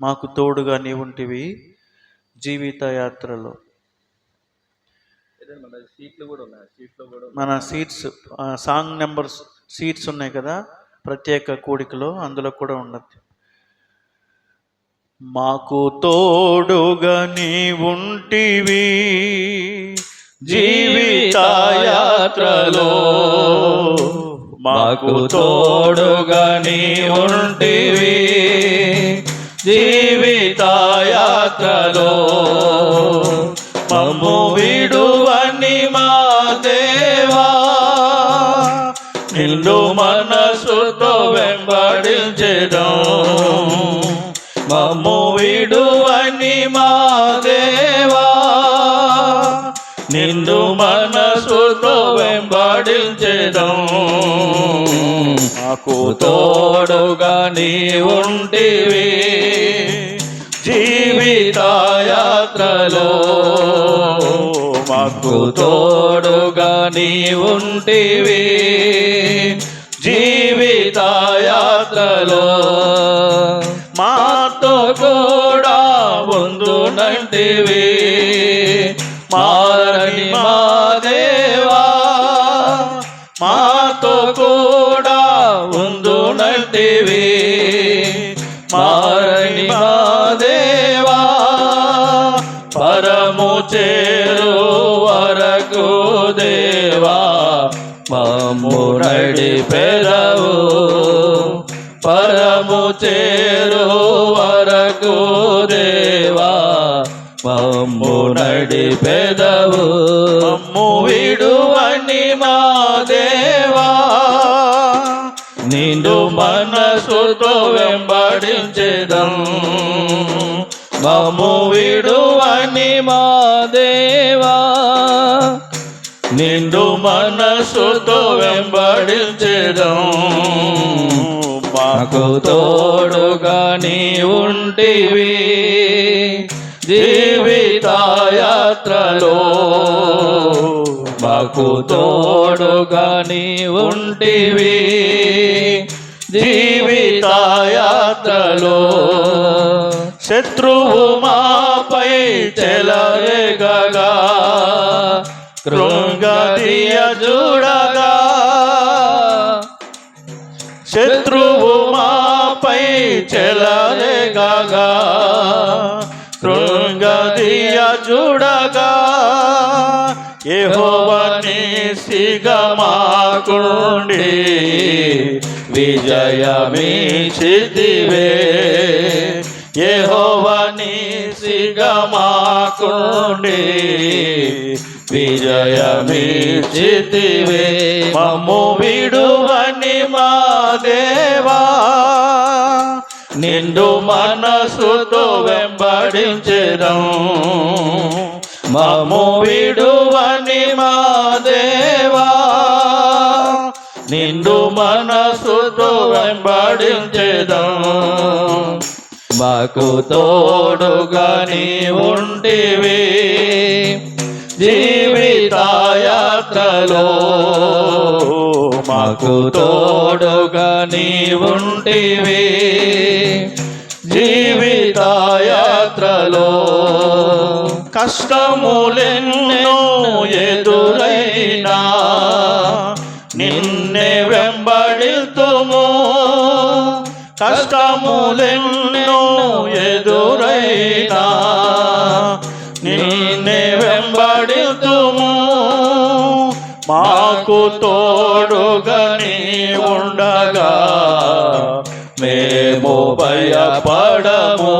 మాకు తోడుగా నీ ఉంటివి జీవిత యాత్రలో మన సీట్లు కూడా ఉన్నాయి కూడా మన సీట్స్ సాంగ్ నెంబర్స్ సీట్స్ ఉన్నాయి కదా ప్రత్యేక కూడికలో అందులో కూడా ఉండదు మాకు తోడుగా నీ ఉంటివి జీవిత యాత్రలో మాకు తోడుగా నీ జీవితాయాత్రలో జీవిత మమ్ము విడువని మా దేవా. నిన్ను మనసుతో వెంబడించడం మమ్ము విడువని మా దేవా. నిన్ను మనసుతో వెంబడించడం నాకు తోడుగా నీ ఉంటివి జీవిత మాకు తోడుగా నీ ఉంటివి జీవితాయాత్రలో మాతో కూడా ఉందునంటివి మారని మా దేవా మాతో కూడా ఉందునంటివి మారని మా దేవా మమ్ము నడిపెదవు పరము చేరు వరకు దేవా మమ్ము నడిపెదవు మమ్ము విడువని మా దేవా నిండు మనసుతో వెంబడించెదం. మమ్ము విడువని మా దేవా. నిండు మనసుతో వెంబడించడం మాకు తోడుగా నీ ఉంటివి జీవితాయాత్రలో మాకు తోడుగా నీ ఉంటివి జీవితాయాత్రలో శత్రువు మాపై చెలరేగగా కృంగదీయ చూడగా శత్రువు మాపై చెలరేగగా. కృంగదీయ చూడగా యెహోవని సిగమాకుండి విజయమీ చితివే యెహోవని సిగమాకుండి విజయమిచితివే మమ్ము విడువని మా దేవా నిండు మనసుతో వెంబడించడం మమ్ము విడువని మా దేవా నిండు మనసుతో వెంబడించడం మాకు తోడుగా నీ ఉంటివి జీవితాయాత్రలో మాకు తోడుగా నీ ఉంటివి జీవితాయాత్రలో కష్టములెన్నో ఎదురైనా నిన్నే వెంబడితుము. కష్టములెన్నో ఎదురైనా నిన్నే వెంబడితుము. మాకు తోడుగా నీ ఉండగా మేము భయపడము.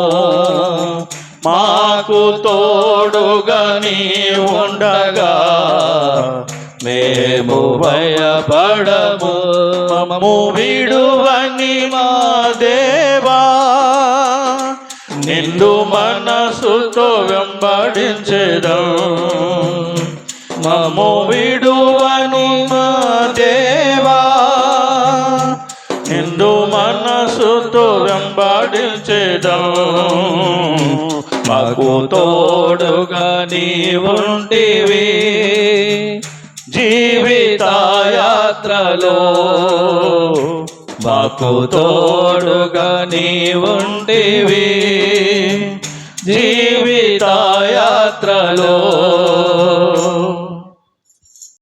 మాకు తోడుగా నీ ఉండగా మేము భయపడము. మమ్ము విడువని మా దేవా నిన్ను మనసుతో వెంబడించెదం. మము విడువను మా దేవా. నిన్ను మనసుతో వెంబడించెదం. మాకు తోడుగా నీ ఉంటివి జీవిత యాత్రలో మాకు తోడుగా నీ ఉంటివి జీవిత యాత్రలో